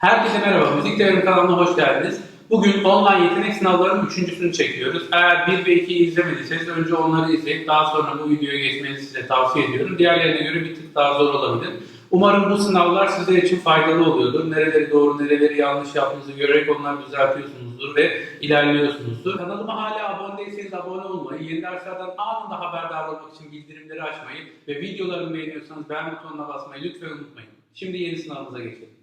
Herkese merhaba, Müzik Devrim kanalına hoş geldiniz. Bugün online yetenek sınavlarının üçüncüsünü çekiyoruz. Eğer 1 ve 2'yi izlemediyseniz önce onları izleyip daha sonra bu videoya geçmenizi size tavsiye ediyorum. Diğerlerine göre bir tık daha zor olabilir. Umarım bu sınavlar sizler için faydalı oluyordur. Nereleri doğru, nereleri yanlış yaptığınızı görerek onları düzeltiyorsunuzdur ve ilerliyorsunuzdur. Kanalıma hala abone değilseniz abone olmayı, yeni derslerden anında haberdar olmak için bildirimleri açmayı ve videolarımı beğeniyorsanız beğen butonuna basmayı lütfen unutmayın. Şimdi yeni sınavımıza geçelim.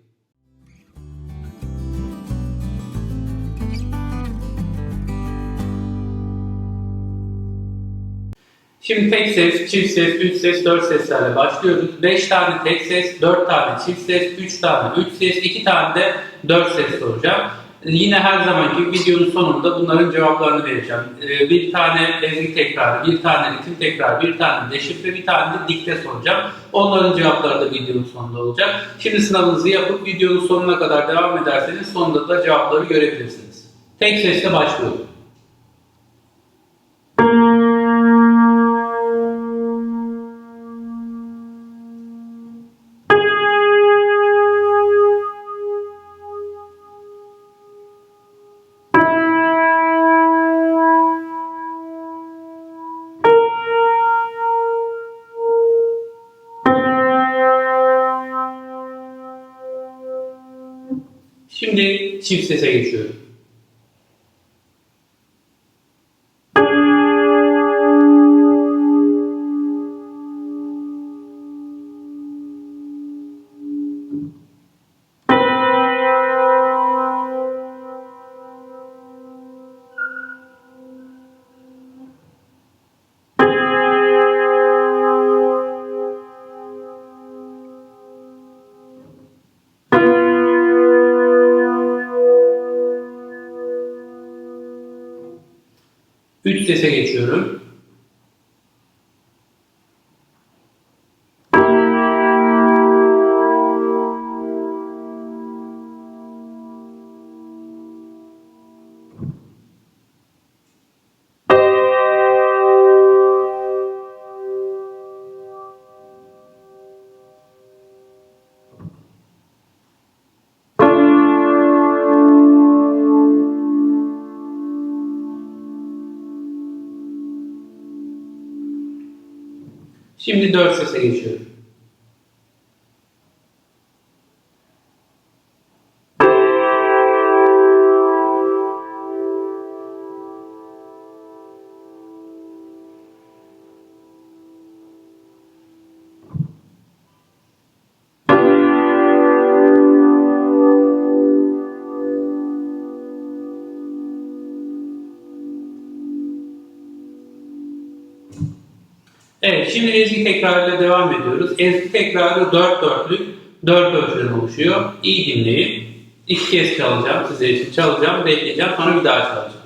Şimdi tek ses, çift ses, üç ses, dört seslerle başlıyoruz. Beş tane tek ses, dört tane çift ses, üç tane üç ses, iki tane de dört ses soracağım. Yine her zamanki videonun sonunda bunların cevaplarını vereceğim. Ee, Bir tane ezgi tekrarı, bir tane ritim tekrarı, bir tane deşifre, bir tane de dikte soracağım. Onların cevapları da videonun sonunda olacak. Şimdi sınavınızı yapıp videonun sonuna kadar devam ederseniz sonunda da cevapları görebilirsiniz. Tek sesle başlıyorum. Çift sese geçiyorum. Üç sese geçiyorum. Şimdi dört sese geçiyorum. Evet, şimdi ezgi tekrarıyla devam ediyoruz. Ezgi tekrarı 4 dörtlük, 4 ölçüden oluşuyor. İyi dinleyin. İki kez çalacağım, size için çalacağım, bekleyeceğim, sonra bir daha çalacağım.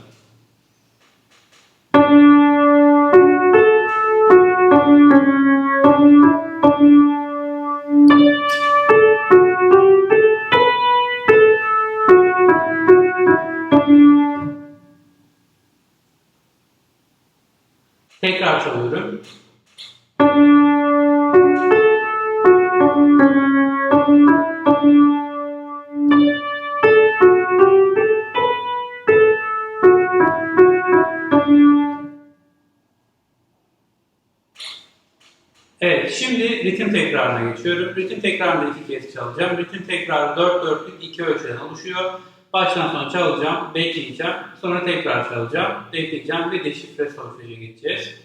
Evet, şimdi ritim tekrarına geçiyorum. Ritim tekrarını iki kez çalacağım. Ritim tekrarı 4 dörtlük iki ölçüden oluşuyor. Baştan sona çalacağım, bekleyeceğim. Sonra tekrar çalacağım, bekleyeceğim ve deşifre solfeje geçeceğiz.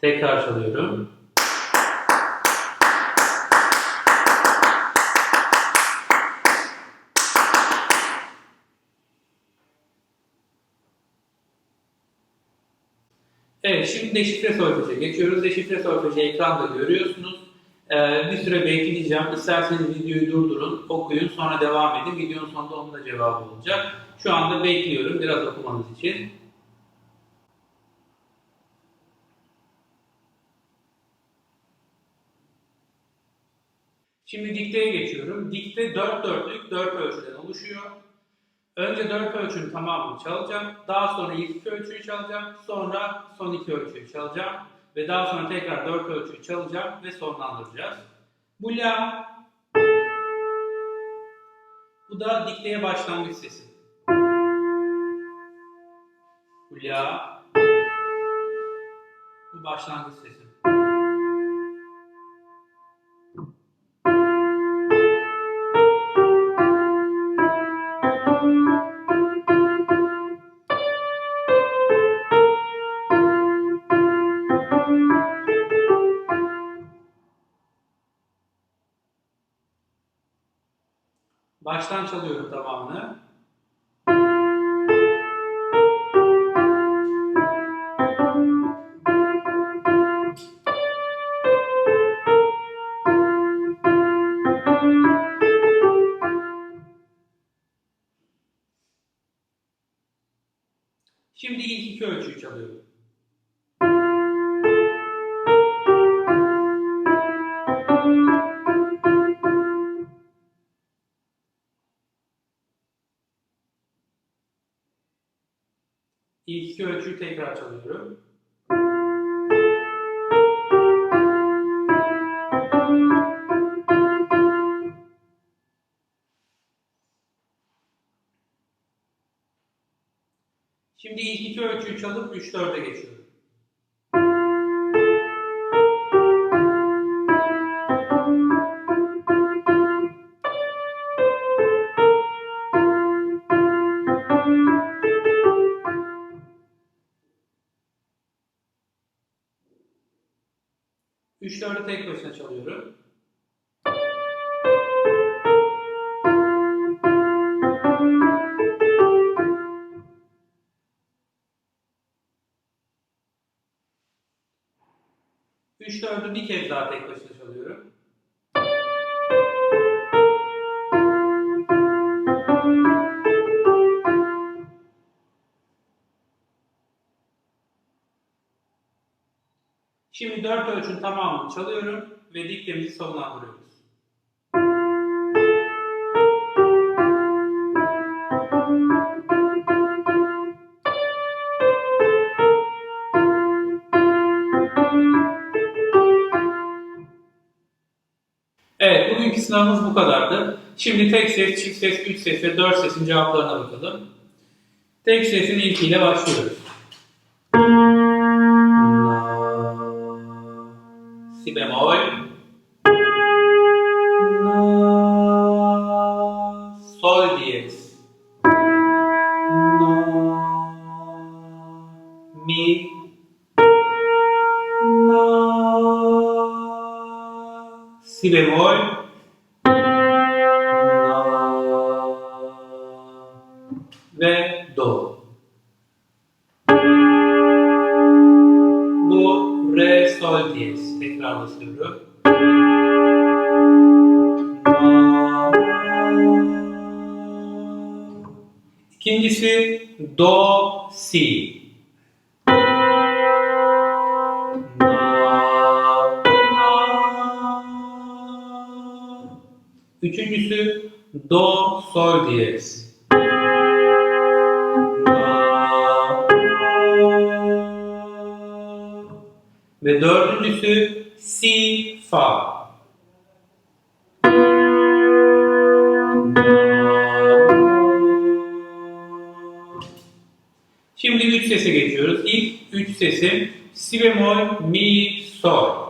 Tekrar çalıyorum. Evet, şimdi deşifre solfeje geçiyoruz. Deşifre solfeji ekranda görüyorsunuz. Ee, bir süre bekleyeceğim. İsterseniz videoyu durdurun, okuyun, sonra devam edin. Videonun sonunda onun da cevabı olacak. Şu anda bekliyorum biraz okumanız için. Şimdi dikteye geçiyorum. Dikte 4 dörtlük 4 ölçüden oluşuyor. Önce dört ölçünün tamamını çalacağım. Daha sonra ilk iki ölçüyü çalacağım. Sonra son iki ölçüyü çalacağım. Ve daha sonra tekrar dört ölçüyü çalacağım ve sonlandıracağız. Bu la. Bu da dikteye başlangıç sesi. Bu la. Bu başlangıç sesi. İlk iki ölçüyü tekrar çalıyorum. Şimdi ilk iki ölçüyü çalıp 3-4'e geçiyorum. Üç dördü tek başına çalıyorum. Üç dördü bir kez daha tek başına Şimdi dört ölçünün tamamını çalıyorum ve diktemizi sonlandırıyoruz. Evet, bugünkü sınavımız bu kadardı. Şimdi tek ses, çift ses, üç ses ve dört sesin cevaplarına bakalım. Tek sesin ilkiyle başlıyoruz. Si bemol. La. Sol diyez. La. Mi. La. Si bemol. İkincisi do si. Üçüncüsü do sol diyez. Ve dördüncüsü si fa. Şimdi üç sese geçiyoruz. İlk üç sesim si bemol, mi, sol.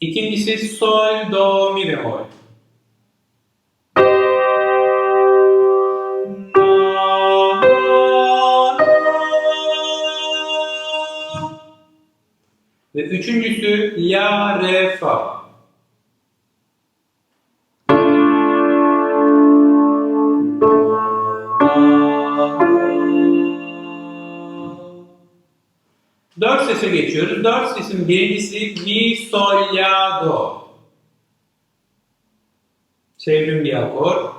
İkincisi sol, do, mi bemol. La, re, fa. Dört sese geçiyoruz. Dört sesin birincisi mi, sol, la, do. Çevrim bir akor.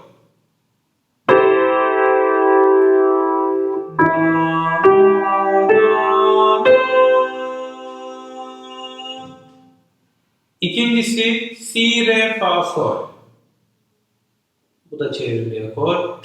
İkincisi si, re, fa, sol. Bu da çevrili akor.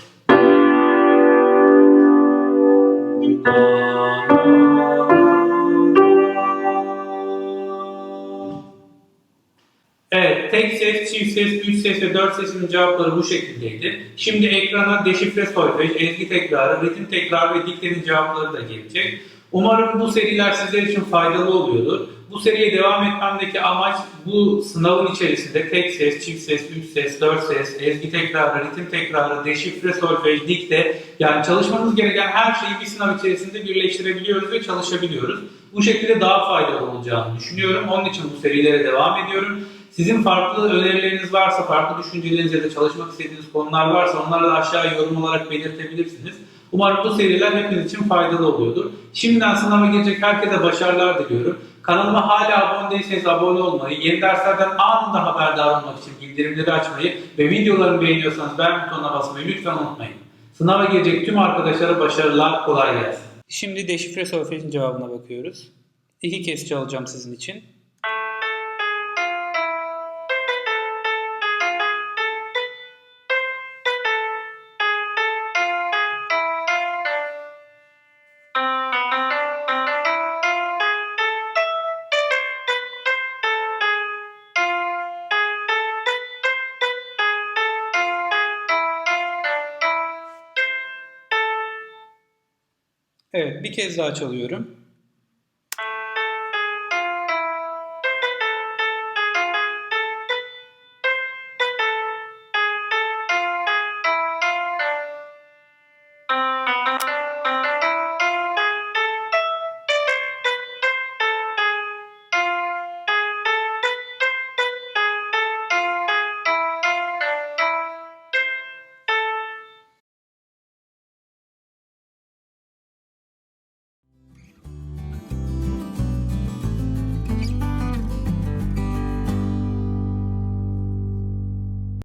Evet, tek ses, çift ses, üç ses ve dört sesin cevapları bu şekildeydi. Şimdi ekrana deşifre solfej, ezgi tekrarı, ritim tekrarı ve diktenin cevapları da gelecek. Umarım bu seriler sizler için faydalı oluyordur. Bu seriye devam etmemdeki amaç bu sınavın içerisinde tek ses, çift ses, üç ses, dört ses, ezgi tekrarı, ritim tekrarı, deşifre solfej, dikte yani çalışmamız gereken her şeyi bir sınav içerisinde birleştirebiliyoruz ve çalışabiliyoruz. Bu şekilde daha faydalı olacağını düşünüyorum. Onun için bu serilere devam ediyorum. Sizin farklı önerileriniz varsa, farklı düşünceleriniz ya da çalışmak istediğiniz konular varsa onları da aşağıya yorum olarak belirtebilirsiniz. Umarım bu seriler hepiniz için faydalı oluyordur. Şimdiden sınava girecek herkese başarılar diliyorum. Kanalıma hala abone değilseniz abone olmayı, yeni derslerden anında haberdar olmak için bildirimleri açmayı ve videolarımı beğeniyorsanız beğen butonuna basmayı lütfen unutmayın. Sınava girecek tüm arkadaşlara başarılar, kolay gelsin. Şimdi deşifre solfejin cevabına bakıyoruz. İki kez çalacağım sizin için. Evet, bir kez daha çalıyorum.